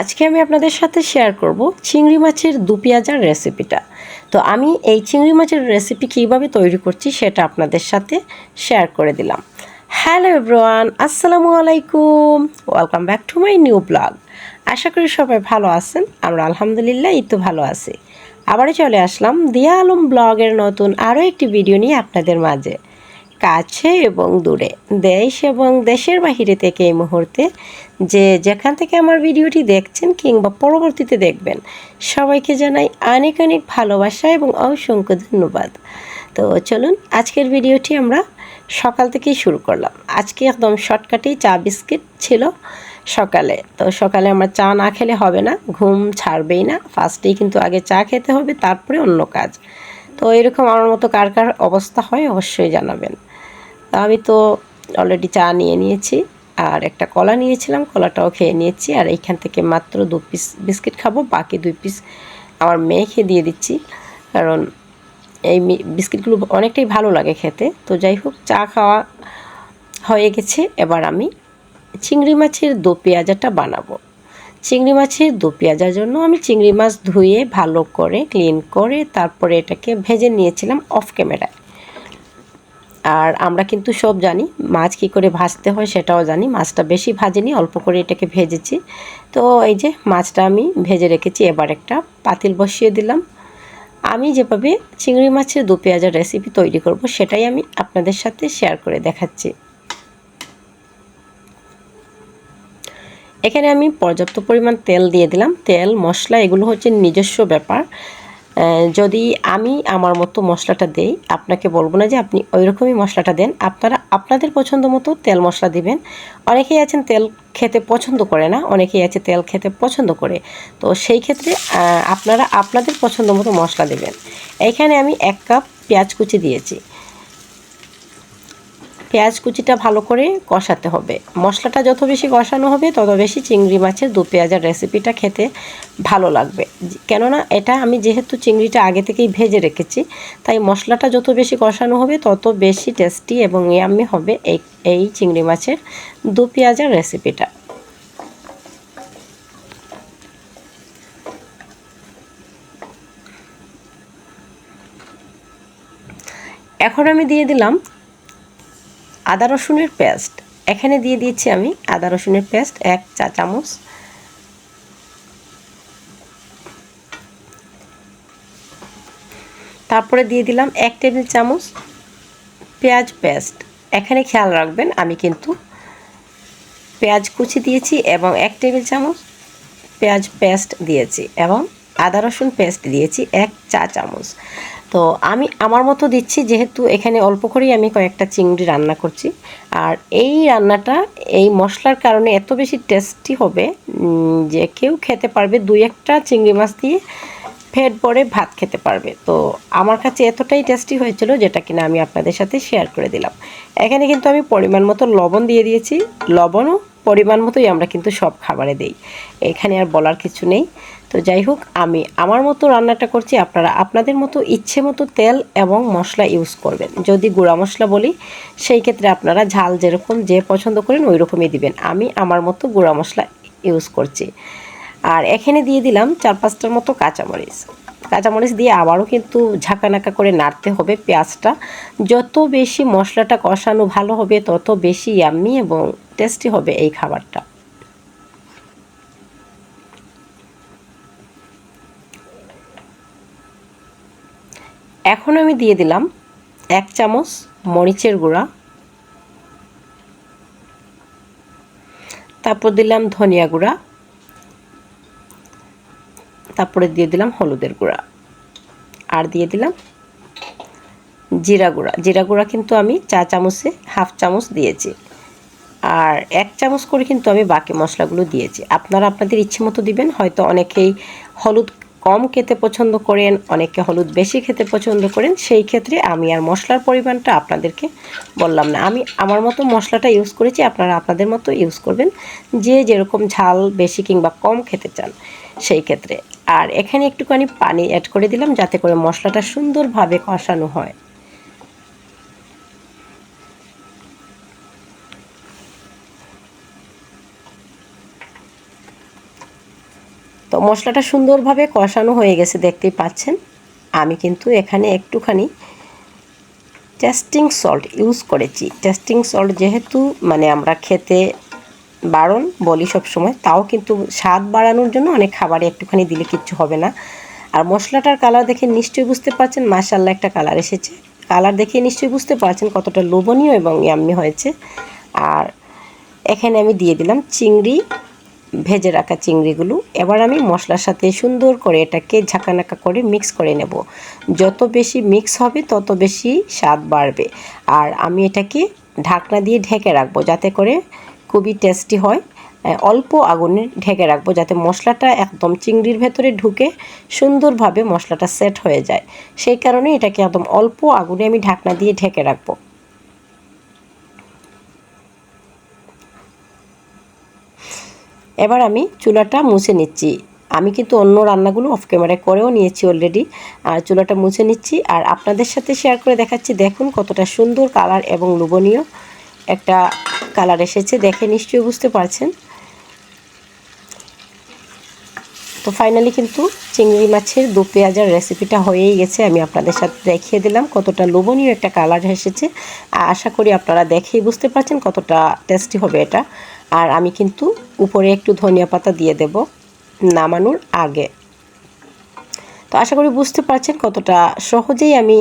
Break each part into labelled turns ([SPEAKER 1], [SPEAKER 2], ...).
[SPEAKER 1] আজকে আমি আপনাদের সাথে শেয়ার করব চিংড়ি মাছের দু পেঁয়াজার রেসিপিটা তো আমি এই চিংড়ি মাছের রেসিপি কীভাবে তৈরি করছি সেটা আপনাদের সাথে শেয়ার করে দিলাম। হ্যালো এভরিওয়ান আসসালামু আলাইকুম welcome back to my new blog আশা করি সবাই ভালো আছেন, আমরা আলহামদুলিল্লাহ এই তো ভালো আছি। আবারও চলে আসলাম দিয়া আলম ব্লগের নতুন আরও একটি ভিডিও নিয়ে আপনাদের মাঝে। কাছে এবং দূরে। দেশ এবং দেশের বাহিরে থেকে এই মুহূর্তে যে যেখান থেকে আমার ভিডিওটি দেখছেন কিংবা পরবর্তীতে দেখবেন, সবাইকে জানাই অনেক অনেক ভালোবাসা এবং অসংখ্য ধন্যবাদ। তো চলুন আজকের ভিডিওটি আমরা সকাল থেকেই শুরু করলাম। আজকে একদম শর্টকাটেই চা বিস্কিট ছিল সকালে। তো সকালে আমার চা না খেলে হবে না, ঘুম ছাড়বেই না। ফার্স্টেই কিন্তু আগে চা খেতে হবে, তারপরে অন্য কাজ। তো এরকম আমার মতো কার কার অবস্থা হয় অবশ্যই জানাবেন। তো আমি তো অলরেডি চা নিয়ে নিয়েছি আর একটা কলা নিয়েছিলাম, কলাটাও খেয়ে নিয়েছি আর এইখান থেকে মাত্র দু পিস বিস্কিট খাব, বাকি দুই পিস আমার মেয়েকে দিয়ে দিচ্ছি। কারণ এই বিস্কিটগুলো অনেকটাই ভালো লাগে খেতে। তো যাই হোক, চা খাওয়া হয়ে গেছে, এবার আমি চিংড়ি মাছের দো পেঁয়াজাটা বানাবো। চিংড়ি মাছের দো পেঁয়াজার জন্য আমি চিংড়ি মাছ ধুয়ে, ভালো করে ক্লিন করে তারপরে এটাকে ভেজে নিয়েছিলাম অফ ক্যামেরায় আর আমরা কিন্তু সব জানি মাছ কি করে ভাজতে হয় সেটাও জানি। মাছটা বেশি ভাজিনি, অল্প করে এটাকে ভেজেছি। তো এই যে মাছটা আমি ভেজে রেখেছি, এবার একটা পাতিল বসিয়ে দিলাম। আমি যেভাবে চিংড়ি মাছের দু পেঁয়াজের রেসিপি তৈরি করব, সেটাই আমি আপনাদের সাথে শেয়ার করে দেখাচ্ছি। এখানে আমি পর্যাপ্ত পরিমাণ তেল দিয়ে দিলাম। তেল, মশলা, এগুলো হচ্ছে নিজস্ব ব্যাপার। যদি আমি আমার মতো মশলাটা দেই, আপনাকে বলব না যে আপনি ওই রকমই মশলাটা দেন। আপনারা, আপনাদের পছন্দ মতো তেল মশলা দিবেন। অনেকেই আছেন তেল খেতে পছন্দ করে না, অনেকেই আছে তেল খেতে পছন্দ করে। তো সেই ক্ষেত্রে আপনারা আপনাদের পছন্দ মতো মশলা দেবেন। এখানে আমি এক কাপ পেঁয়াজ কুচি দিয়েছি। পেঁয়াজ কুচিটা ভালো করে কষাতে হবে। মশলাটা যত বেশি কষানো হবে, তত বেশি চিংড়ি মাছের দু পেঁয়াজের রেসিপিটা খেতে ভালো লাগবে। কেননা এটা আমি যেহেতু চিংড়িটা আগে থেকেই ভেজে রেখেছি, তাই মশলাটা যত বেশি কষানো হবে, তত বেশি টেস্টি এবং ইয়াম্মি হবে এই এই চিংড়ি মাছের দু পেঁয়াজের রেসিপিটা। এখন আমি দিয়ে দিলাম আদা রসুনের পেস্ট। এখানে দিয়ে দিয়েছি আমি আদা রসুনের পেস্ট, এক চা চামচ। তারপরে দিয়ে দিলাম এক টেবিল চামচ পেঁয়াজ পেস্ট। এখানে খেয়াল রাখবেন, আমি কিন্তু পেঁয়াজ কুচি দিয়েছি এবং এক টেবিল চামচ পেঁয়াজ পেস্ট দিয়েছি এবং আদা রসুন পেস্ট দিয়েছি এক চা চামচ। তো আমি, আমার মতো দিচ্ছি, যেহেতু এখানে অল্প করেই আমি কয়েকটা চিংড়ি রান্না করছি। আর এই রান্নাটা, এই মশলার কারণে এত বেশি টেস্টি হবে যে কেউ খেতে পারবে, দুই একটা চিংড়ি মাছ দিয়ে ফেট পরে ভাত খেতে পারবে। তো আমার কাছে এতটাই টেস্টি হয়েছিল, যেটা কিনা আমি আপনাদের সাথে শেয়ার করে দিলাম। এখানে কিন্তু আমি পরিমাণ মতো লবণ দিয়ে দিয়েছি। লবণও পরিমাণ মতোই আমরা কিন্তু সব খাবারে দেই। এখানে আর বলার কিছু নেই। তো যাই হোক, আমি আমার মতো রান্নাটা করছি, আপনারা আপনাদের মতো ইচ্ছে মতো তেল এবং মশলা ইউজ করবেন। যদি গুঁড়া মশলা বলি, সেই ক্ষেত্রে আপনারা ঝাল যেরকম যে পছন্দ করেন ওই রকমই দিবেন। আমি আমার মতো গুঁড়া মশলা ইউজ করছি। আর এখানে দিয়ে দিলাম চার পাঁচটার মতো কাঁচামরিচ। কাঁচামরিচ দিয়ে আবারও কিন্তু ঝাঁকানাকা করে নাড়তে হবে পেঁয়াজটা। যত বেশি মশলাটা কষানো ভালো হবে, তত বেশি ইয়াম্মি এবং টেস্টি হবে এই খাবারটা। এখন আমি দিয়ে দিলাম এক চামচ মরিচের গুঁড়া। তারপর দিলাম ধনিয়া গুঁড়া। তারপরে দিয়ে দিলাম হলুদের গুঁড়া। আর দিয়ে দিলাম জিরা গুঁড়া। জিরা গুঁড়া কিন্তু আমি চা চামচে হাফ চামচ দিয়েছি। আর এক চামচ করে কিন্তু আমি বাকি মশলাগুলো দিয়েছি। আপনারা আপনাদের ইচ্ছে মতো দিবেন, হয়তো অনেকেই হলুদ কম খেতে পছন্দ করেন অনেকে হলুদ বেশি খেতে পছন্দ করেন, সেই ক্ষেত্রে আমি আর মশলার পরিমাণটা আপনাদেরকে বললাম না। আমি আমার মতো মশলাটা ইউজ করেছি, আপনারা আপনাদের মতো ইউজ করবেন। যে যেরকম ঝাল বেশি কিংবা কম খেতে চান, সেই ক্ষেত্রে। আর এখানে একটুখানি পানি অ্যাড করে দিলাম, যাতে করে মশলাটা সুন্দরভাবে কষানো হয়। তো মশলাটা সুন্দরভাবে কষানো হয়ে গেছে, দেখতেই পাচ্ছেন। আমি কিন্তু এখানে একটুখানি টেস্টিং সল্ট ইউজ করেছি। টেস্টিং সল্ট যেহেতু মানে আমরা খেতে বারণ বলি সব সময় তাও কিন্তু স্বাদ বাড়ানোর জন্য অনেক খাবারে একটুখানি দিলে কিচ্ছু হবে না। আর মশলাটার কালার দেখে নিশ্চয়ই বুঝতে পারছেন মাশাল্লাহ একটা কালার এসেছে। কালার দেখে নিশ্চয়ই বুঝতে পারছেন কতটা লোভনীয় এবং ইয়াম্মি হয়েছে। আর এখানে আমি দিয়ে দিলাম চিংড়ি ভেজে রাখা চিংড়িগুলো। এবার আমি মশলার সাথে সুন্দর করে এটাকে ঝাঁকানাকা করে মিক্স করে নেব। যত বেশি মিক্স হবে, তত বেশি স্বাদ বাড়বে। আর আমি এটাকে ঢাকনা দিয়ে ঢেকে রাখব যাতে করে খুবই টেস্টি হয়। অল্প আগুনে ঢেকে রাখব যাতে মশলাটা একদম চিংড়ির ভেতরে ঢুকে সুন্দরভাবে মশলাটা সেট হয়ে যায়। সেই কারণে এটাকে একদম অল্প আগুনে আমি ঢাকনা দিয়ে ঢেকে রাখব। এবার আমি চুলাটা মুছে নিচ্ছি। আমি কিন্তু অন্য রান্নাগুলো অফ ক্যামেরায় করেও নিয়েছি অলরেডি আর চুলাটা মুছে নিচ্ছি। আর আপনাদের সাথে শেয়ার করে দেখাচ্ছি, দেখুন কতটা সুন্দর কালার এবং লোভনীয় একটা কালার এসেছে। দেখে নিশ্চয়ই বুঝতে পারছেন। তো ফাইনালি কিন্তু চিংড়ি মাছের দু পেঁয়াজার রেসিপিটা হয়েই গেছে। আমি আপনাদের সাথে দেখিয়ে দিলাম কতটা লোভনীয় একটা কালার এসেছে। আশা করি আপনারা দেখেই বুঝতে পারছেন কতটা টেস্টি হবে এটা। আর আমি কিন্তু উপরে একটু ধনিয়া পাতা দিয়ে দেব নামানোর আগে। তো আশা করি বুঝতে পারছেন কতটা সহজেই আমি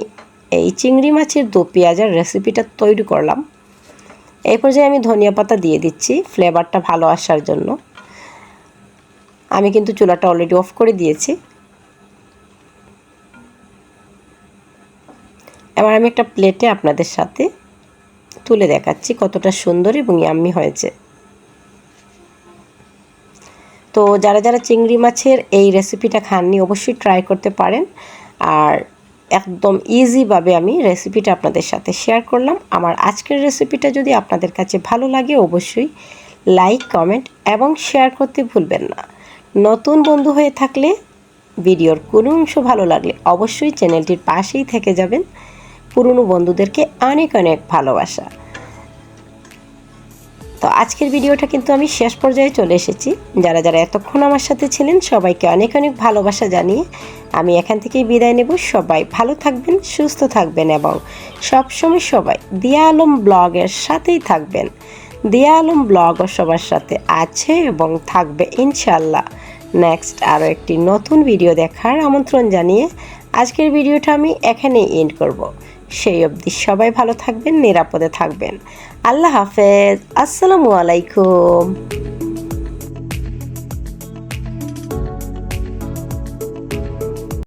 [SPEAKER 1] এই চিংড়ি মাছের দো পেঁয়াজের রেসিপিটা তৈরি করলাম। এই পর্যায়ে আমি ধনিয়া পাতা দিয়ে দিচ্ছি ফ্লেভারটা ভালো আসার জন্য। আমি কিন্তু চুলাটা অলরেডি অফ করে দিয়েছি। এবার আমি একটা প্লেটে আপনাদের সাথে তুলে দেখাচ্ছি কতটা সুন্দর এবং ইয়াম্মি হয়েছে। তো যারা যারা চিংড়ি মাছের এই রেসিপিটা খাননি, অবশ্যই ট্রাই করতে পারেন। আর একদম ইজিভাবে আমি রেসিপিটা আপনাদের সাথে শেয়ার করলাম। আমার আজকের রেসিপিটা যদি আপনাদের কাছে ভালো লাগে, অবশ্যই লাইক কমেন্ট এবং শেয়ার করতে ভুলবেন না। নতুন বন্ধু হয়ে থাকলে ভিডিওর কোনো অংশ ভালো লাগলে অবশ্যই চ্যানেলটির পাশেই থেকে যাবেন। পুরনো বন্ধুদেরকে অনেক অনেক ভালোবাসা। তো আজকের ভিডিওটা কিন্তু আমি শেষ পর্যায়ে চলে এসেছি। যারা যারা এতক্ষণ আমার সাথে ছিলেন, সবাইকে অনেক অনেক ভালোবাসা জানিয়ে আমি এখান থেকেই বিদায় নেব। সবাই ভালো থাকবেন, সুস্থ থাকবেন এবং সবসময় সবাই দিয়া আলম ব্লগের সাথেই থাকবেন। দিয়া আলম ব্লগও সবার সাথে আছে এবং থাকবে ইনশাল্লাহ নেক্সট আরও একটি নতুন ভিডিও দেখার আমন্ত্রণ জানিয়ে আজকের ভিডিওটা আমি এখানেই এন্ড করব। সেই অবধি সবাই ভালো থাকবেন নিরাপদে থাকবেন। আল্লাহ হাফেজ। আসসালামু আলাইকুম।